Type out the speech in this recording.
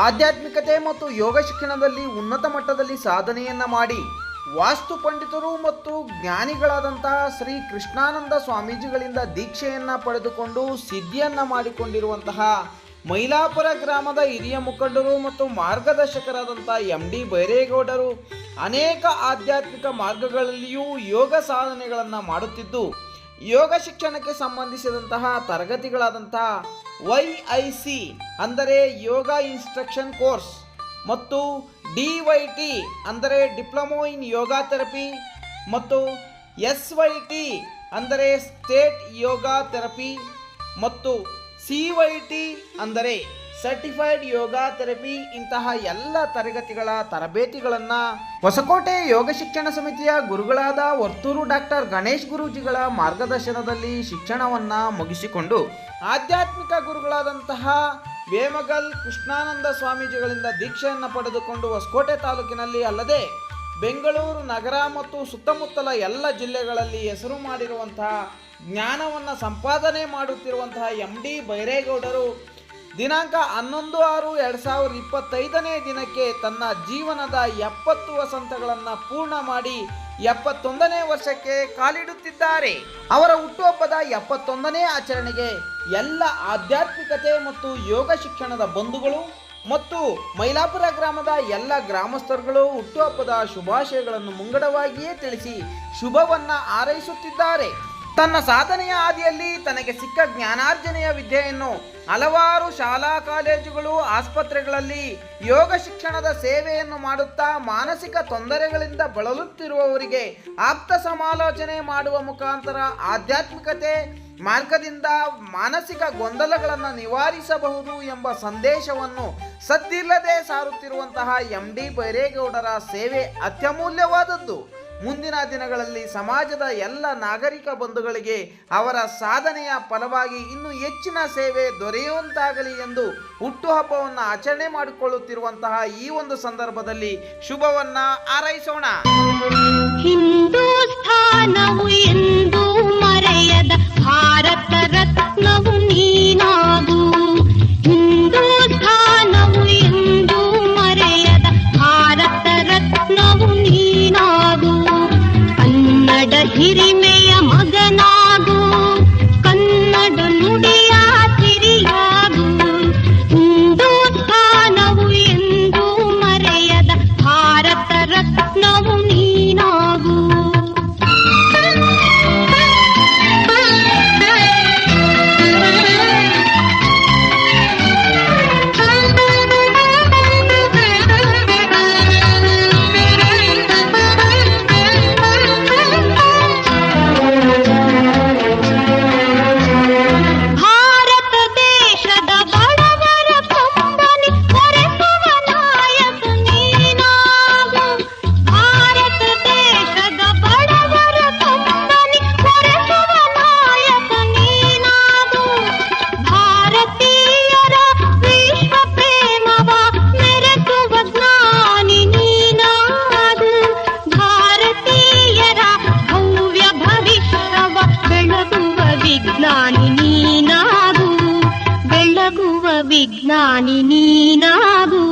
ಆಧ್ಯಾತ್ಮಿಕತೆ ಮತ್ತು ಯೋಗ ಶಿಕ್ಷಣದಲ್ಲಿ ಉನ್ನತ ಮಟ್ಟದಲ್ಲಿ ಸಾಧನೆಯನ್ನ ಮಾಡಿ ವಾಸ್ತು ಪಂಡಿತರು ಮತ್ತು ಜ್ಞಾನಿಗಳಾದಂತಹ ಶ್ರೀ ಕೃಷ್ಣಾನಂದ ಸ್ವಾಮೀಜಿಗಳಿಂದ ದೀಕ್ಷೆಯನ್ನ ಪಡೆದುಕೊಂಡು ಸಿದ್ಧಿಯನ್ನ ಮಾಡಿಕೊಂಡಿರುವಂತಹ ಮೈಲಾಪುರ ಗ್ರಾಮದ ಹಿರಿಯ ಮುಖಂಡರು ಮತ್ತು ಮಾರ್ಗದರ್ಶಕರಾದಂಥ ಎಂ ಡಿ ಬೈರೇಗೌಡರು ಅನೇಕ ಆಧ್ಯಾತ್ಮಿಕ ಮಾರ್ಗಗಳಲ್ಲಿಯೂ ಯೋಗ ಸಾಧನೆಗಳನ್ನು ಮಾಡುತ್ತಿದ್ದು ಯೋಗ ಶಿಕ್ಷಣಕ್ಕೆ ಸಂಬಂಧಿಸಿದಂತಹ ತರಗತಿಗಳಾದಂತಹ ವೈ ಐ ಸಿ ಅಂದರೆ ಯೋಗ ಇನ್ಸ್ಟ್ರಕ್ಷನ್ ಕೋರ್ಸ್ ಮತ್ತು ಡಿ ವೈ ಟಿ ಅಂದರೆ ಡಿಪ್ಲೊಮೊ ಇನ್ ಯೋಗ ಥೆರಪಿ ಮತ್ತು ಎಸ್ ವೈ ಟಿ ಅಂದರೆ ಸ್ಟೇಟ್ ಯೋಗ ಥೆರಪಿ ಮತ್ತು ಸಿ ವೈ ಟಿ ಅಂದರೆ ಸರ್ಟಿಫೈಡ್ ಯೋಗ ಥೆರಪಿ ಇಂತಹ ಎಲ್ಲ ತರಗತಿಗಳ ತರಬೇತಿಗಳನ್ನು ಹೊಸಕೋಟೆ ಯೋಗ ಶಿಕ್ಷಣ ಸಮಿತಿಯ ಗುರುಗಳಾದ ವರ್ತೂರು ಡಾಕ್ಟರ್ ಗಣೇಶ್ ಗುರೂಜಿಗಳ ಮಾರ್ಗದರ್ಶನದಲ್ಲಿ ಶಿಕ್ಷಣವನ್ನು ಮುಗಿಸಿಕೊಂಡು ಆಧ್ಯಾತ್ಮಿಕ ಗುರುಗಳಾದಂತಹ ವೇಮಗಲ್ ಕೃಷ್ಣಾನಂದ ಸ್ವಾಮೀಜಿಗಳಿಂದ ದೀಕ್ಷೆಯನ್ನು ಪಡೆದುಕೊಂಡು ಹೊಸಕೋಟೆ ತಾಲೂಕಿನಲ್ಲಿ ಅಲ್ಲದೆ ಬೆಂಗಳೂರು, ನಗರ ಮತ್ತು ಸುತ್ತಮುತ್ತಲ ಎಲ್ಲ ಜಿಲ್ಲೆಗಳಲ್ಲಿ ಹೆಸರು ಮಾಡಿರುವಂತಹ ಜ್ಞಾನವನ್ನು ಸಂಪಾದನೆ ಮಾಡುತ್ತಿರುವಂತಹ ಎಂ ಡಿ ಬೈರೇಗೌಡರು ದಿನಾಂಕ ಹನ್ನೊಂದು ಆರು ಎರಡು ಸಾವಿರದ ಇಪ್ಪತ್ತೈದನೇ ದಿನಕ್ಕೆ ತನ್ನ ಜೀವನದ ಎಪ್ಪತ್ತು ವಸಂತಗಳನ್ನು ಪೂರ್ಣ ಮಾಡಿ ಎಪ್ಪತ್ತೊಂದನೇ ವರ್ಷಕ್ಕೆ ಕಾಲಿಡುತ್ತಿದ್ದಾರೆ. ಅವರ ಹುಟ್ಟುಹಬ್ಬದ ಎಪ್ಪತ್ತೊಂದನೇ ಆಚರಣೆಗೆ ಎಲ್ಲ ಆಧ್ಯಾತ್ಮಿಕತೆ ಮತ್ತು ಯೋಗ ಶಿಕ್ಷಣದ ಬಂಧುಗಳು ಮತ್ತು ಮೈಲಾಪುರ ಗ್ರಾಮದ ಎಲ್ಲ ಗ್ರಾಮಸ್ಥರುಗಳು ಹುಟ್ಟುಹಬ್ಬದ ಶುಭಾಶಯಗಳನ್ನು ಮುಂಗಡವಾಗಿಯೇ ತಿಳಿಸಿ ಶುಭವನ್ನು ಹಾರೈಸುತ್ತಿದ್ದಾರೆ. ತನ್ನ ಸಾಧನೆಯ ಹಾದಿಯಲ್ಲಿ ತನಗೆ ಸಿಕ್ಕ ಜ್ಞಾನಾರ್ಜನೆಯ ವಿದ್ಯೆಯನ್ನು ಹಲವಾರು ಶಾಲಾ ಕಾಲೇಜುಗಳು, ಆಸ್ಪತ್ರೆಗಳಲ್ಲಿ ಯೋಗ ಶಿಕ್ಷಣದ ಸೇವೆಯನ್ನು ಮಾಡುತ್ತಾ ಮಾನಸಿಕ ತೊಂದರೆಗಳಿಂದ ಬಳಲುತ್ತಿರುವವರಿಗೆ ಆಪ್ತ ಸಮಾಲೋಚನೆ ಮಾಡುವ ಮುಖಾಂತರ ಆಧ್ಯಾತ್ಮಿಕತೆ ಮಾರ್ಗದಿಂದ ಮಾನಸಿಕ ಗೊಂದಲಗಳನ್ನು ನಿವಾರಿಸಬಹುದು ಎಂಬ ಸಂದೇಶವನ್ನು ಸದ್ದಿಲ್ಲದೆ ಸಾರುತ್ತಿರುವಂತಹ ಎಂ ಡಿ ಬೈರೇಗೌಡರ ಸೇವೆ ಅತ್ಯಮೂಲ್ಯವಾದದ್ದು. ಮುಂದಿನ ದಿನಗಳಲ್ಲಿ ಸಮಾಜದ ಎಲ್ಲ ನಾಗರಿಕ ಬಂಧುಗಳಿಗೆ ಅವರ ಸಾಧನೆಯ ಫಲವಾಗಿ ಇನ್ನೂ ಹೆಚ್ಚಿನ ಸೇವೆ ದೊರೆಯುವಂತಾಗಲಿ ಎಂದು ಹುಟ್ಟುಹಬ್ಬವನ್ನು ಆಚರಣೆ ಮಾಡಿಕೊಳ್ಳುತ್ತಿರುವಂತಹ ಈ ಒಂದು ಸಂದರ್ಭದಲ್ಲಿ ಶುಭವನ್ನ ಹಾರೈಸೋಣ. ಹಿಂದೂಸ್ಥಾನವು Hirim. ವಿಜ್ಞಾನಿ ನೀನಾಗೂ